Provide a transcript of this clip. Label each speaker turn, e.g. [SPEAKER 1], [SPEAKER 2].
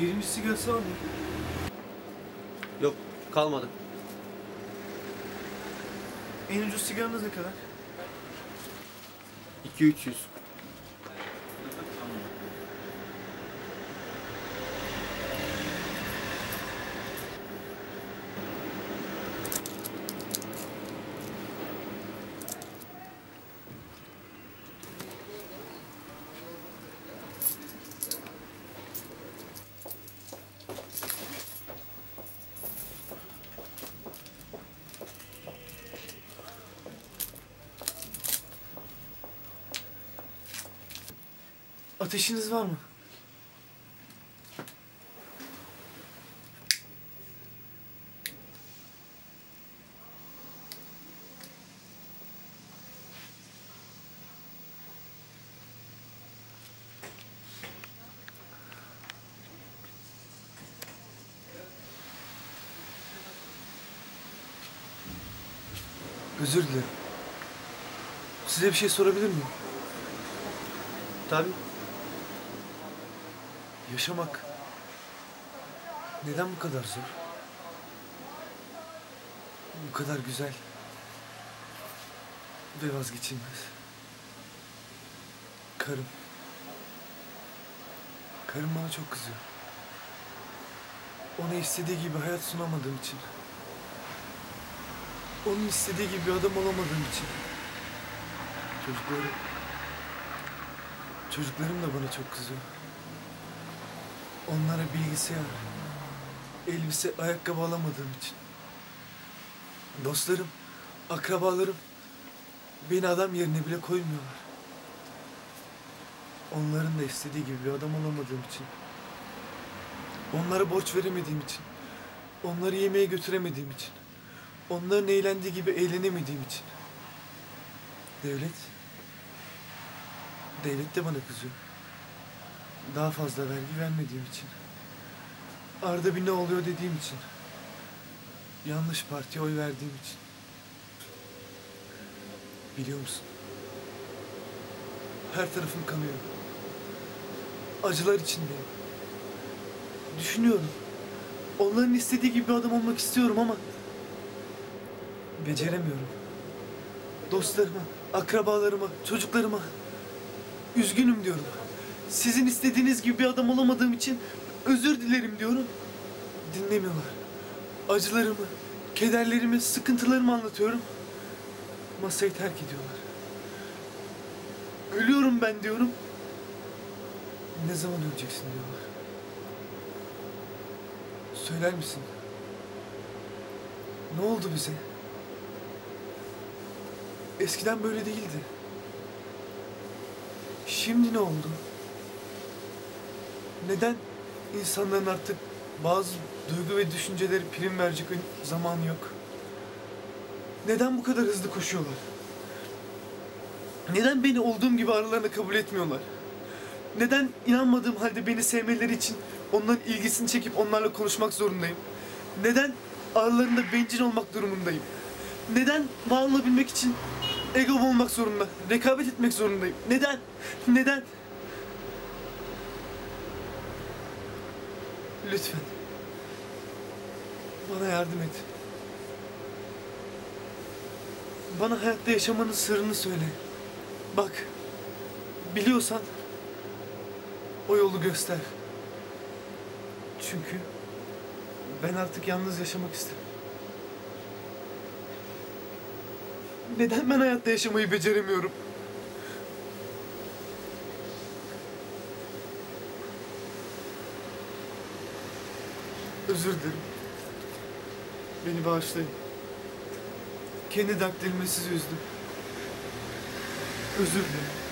[SPEAKER 1] Birinci sigarası var mı?
[SPEAKER 2] Yok kalmadı.
[SPEAKER 1] En ucuz sigaranız ne kadar?
[SPEAKER 2] 2-300.
[SPEAKER 1] Ateşiniz var mı? Özür dilerim. Size bir şey sorabilir miyim?
[SPEAKER 2] Tabii.
[SPEAKER 1] Yaşamak neden bu kadar zor? Bu kadar güzel ve vazgeçilmez. Karım. Karım bana çok kızıyor. Ona istediği gibi hayat sunamadığım için. Onun istediği gibi adam olamadığım için. Çocuklarım. Çocuklarım da bana çok kızıyor. Onlara bilgisayar, elbise, ayakkabı alamadığım için. Dostlarım, akrabalarım beni adam yerine bile koymuyorlar. Onların da istediği gibi bir adam olamadığım için. Onlara borç veremediğim için. Onları yemeğe götüremediğim için. Onların eğlendiği gibi eğlenemediğim için. Devlet, devlet de bana kızıyor. Daha fazla vergi vermediğim için. Arda bir ne oluyor dediğim için. Yanlış partiye oy verdiğim için. Biliyor musun? Her tarafım kanıyor. Acılar içindeyim. Düşünüyorum. Onların istediği gibi bir adam olmak istiyorum ama beceremiyorum. Dostlarıma, akrabalarıma, çocuklarıma üzgünüm diyorum. Sizin istediğiniz gibi bir adam olamadığım için özür dilerim diyorum. Dinlemiyorlar. Acılarımı, kederlerimi, sıkıntılarımı anlatıyorum. Masayı terk ediyorlar. Ölüyorum ben diyorum. Ne zaman öleceksin diyorlar. Söyler misin? Ne oldu bize? Eskiden böyle değildi. Şimdi ne oldu? Neden insanların artık bazı duygu ve düşünceleri prim verecek zamanı yok? Neden bu kadar hızlı koşuyorlar? Neden beni olduğum gibi aralarına kabul etmiyorlar? Neden inanmadığım halde beni sevmeleri için onların ilgisini çekip onlarla konuşmak zorundayım? Neden aralarında bencil olmak durumundayım? Neden var olabilmek için ego olmak zorunda, rekabet etmek zorundayım? Neden? Neden? Lütfen. Bana yardım et. Bana hayatta yaşamanın sırrını söyle. Bak. Biliyorsan o yolu göster. Çünkü ben artık yalnız yaşamak istedim. Neden ben hayatta yaşamayı beceremiyorum? Özür dilerim. Beni bağışlayın. Kendi dertlerimi sizi üzdüm. Özür dilerim.